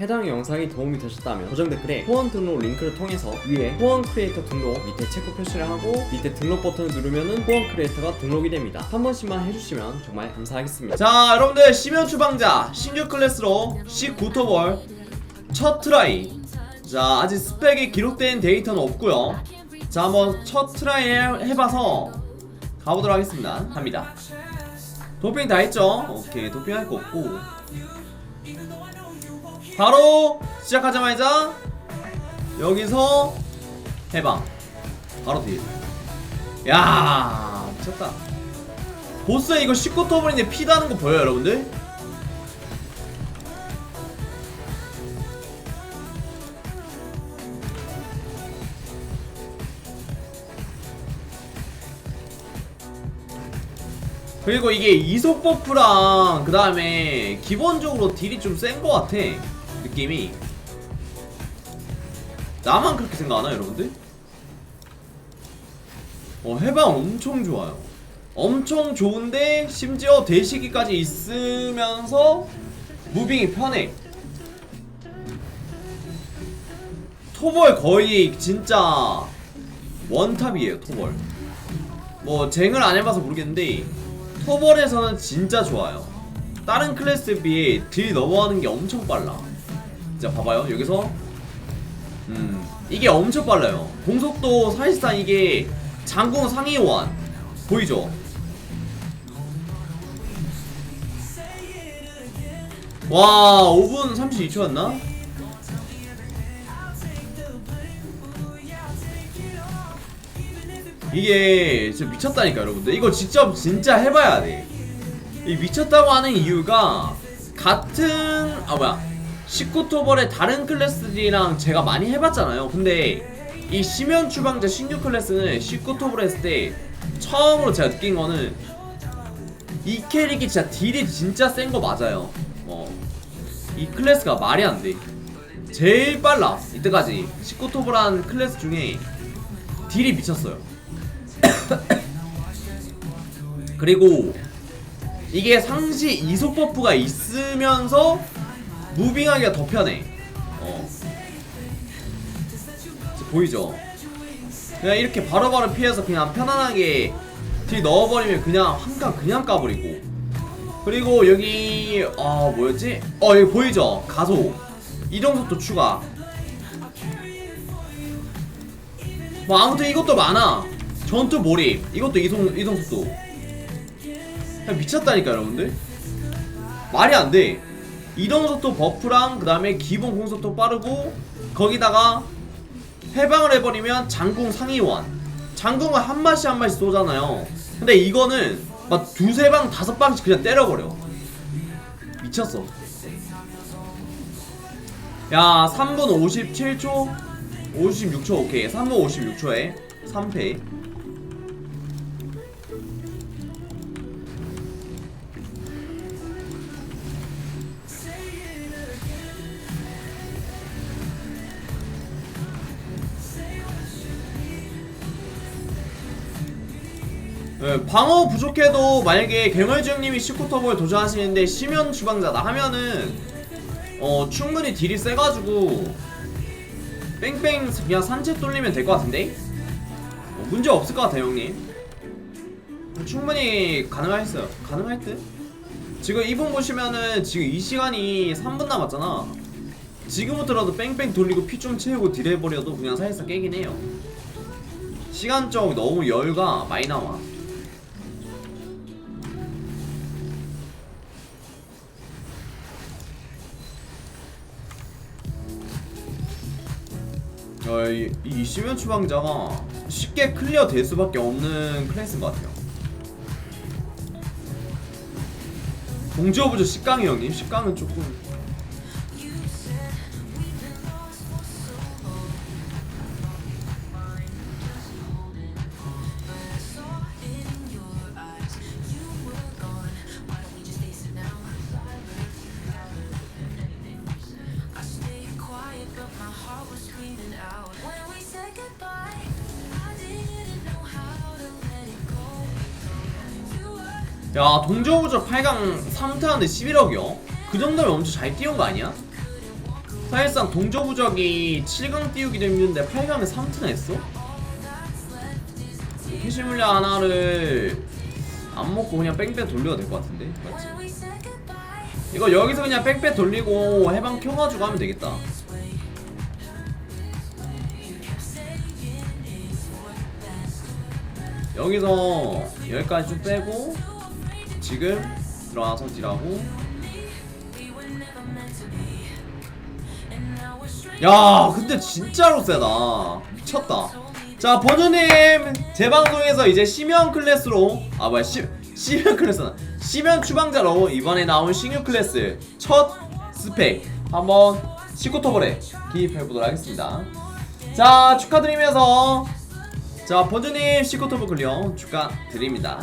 해당 영상이 도움이 되셨다면 고정 댓글에 후원 등록 링크를 통해서 위에 후원 크리에이터 등록 밑에 체크 표시를 하고 밑에 등록 버튼을 누르면은 후원 크리에이터가 등록이 됩니다. 한 번씩만 해주시면 정말 감사하겠습니다. 자 여러분들 심연 추방자 신규 클래스로 19토벌 첫 트라이 자 아직 스펙이 기록된 데이터는 없고요 자 한번 첫 트라이 해- 해봐서 가보도록 하겠습니다 갑니다 도핑 다 했죠? 오케이 도핑 할 거 없고 바로 시작하자마자 여기서 해방. 바로 딜 야 미쳤다. 보스 이거 19터블인데 피 다는 거 보여요 여러분들? 그리고 이게 이속 버프랑 그 다음에 기본적으로 딜이 좀 센 거 같아 느낌이 나만 그렇게 생각하나 여러분들? 어 해방 엄청 좋아요. 엄청 좋은데 심지어 대시기까지 있으면서 무빙이 편해. 토벌 거의 진짜 원탑이에요 토벌. 뭐 쟁을 안 해봐서 모르겠는데 토벌에서는 진짜 좋아요. 다른 클래스에 비해 딜 넘어가는 게 엄청 빨라 진짜 봐봐요. 여기서. 음 이게 엄청 빨라요. 공속도 사실상 이게 장공 상위 원. 보이죠? 와 5분 32초였나? 이게 진짜 미쳤다니까 여러분들. 이거 직접 진짜 해봐야 돼이 미쳤다고 하는 이유가 같은 아 뭐야 19토벌의 다른 클래스들이랑 제가 많이 해봤잖아요. 근데 이 심연 추방자 신규 클래스는 19토벌 했을 때 처음으로 제가 느낀 거는 이 캐릭이 진짜 딜이 진짜 센 거 맞아요. 어. 이 클래스가 말이 안 돼. 제일 빨라. 이때까지 19토벌 한 클래스 중에 딜이 미쳤어요. 그리고 이게 상시 이속 버프가 있으면서 무빙하기가 더 편해. 어. 보이죠? 그냥 이렇게 바로바로 피해서 그냥 편안하게 딜 넣어버리면 그냥 한칸 그냥 까버리고. 그리고 여기 아 뭐였지? 어 여기 보이죠? 가속 이동 속도 추가. 뭐 아무튼 이것도 많아. 전투 몰입 이것도 이동 이동 속도. 그냥 미쳤다니까 여러분들. 말이 안 돼. 이동 속도 버프랑 그 다음에 기본 공속도 빠르고 거기다가 해방을 해버리면 장궁 상위원. 장궁은 한 마씩 한 마씩 쏘잖아요. 근데 이거는 막 두세 방 다섯 방씩 그냥 때려버려. 미쳤어. 야 3분 57초 56초 오케이 3분 56초에 3패 네, 방어 부족해도 만약에 괴물주님이 19터블 도전하시는데 심연 주방자다 하면은 어 충분히 딜이 세가지고 뺑뺑 그냥 산책 돌리면 될 것 같은데? 어, 문제 없을 것 같아요 형님. 충분히 가능하겠어요. 가능할 듯? 지금 이분 보시면은 지금 이 시간이 3분 남았잖아. 지금부터라도 뺑뺑 돌리고 피 좀 채우고 딜 해버려도 그냥 사실상 깨긴 해요. 시간적 너무 여유가 많이 나와 어, 이, 이 심연 추방자가 쉽게 클리어 될 수밖에 없는 클래스인 것 같아요. 공지어부죠 식강이 형님 식강은 조금 야 동저우저 8강 3타하는데 11억이요? 그 정도면 엄청 잘 뛰어온 거 아니야? 사실상 동저부적이 7강 띄우기도 힘든데 8강에 3트나 했어? 캐시 물량 하나를 안 먹고 그냥 뺑뺑 돌려도 될 것 같은데 맞지? 이거 여기서 그냥 뺑뺑 돌리고 해방 켜가지고 하면 되겠다 여기서 여기까지 좀 빼고 지금 들어와서 딜하고? 야 근데 진짜로 세다. 미쳤다. 자 버즈님 제 방송에서 이제 시면 클래스로 아 뭐야 시, 시면 클래스나 시면 추방자로 이번에 나온 신규 클래스 첫 스펙 한번 시코터벌에 기입해보도록 하겠습니다. 자 축하드리면서 자 버즈님 시코터벌 클리어 축하드립니다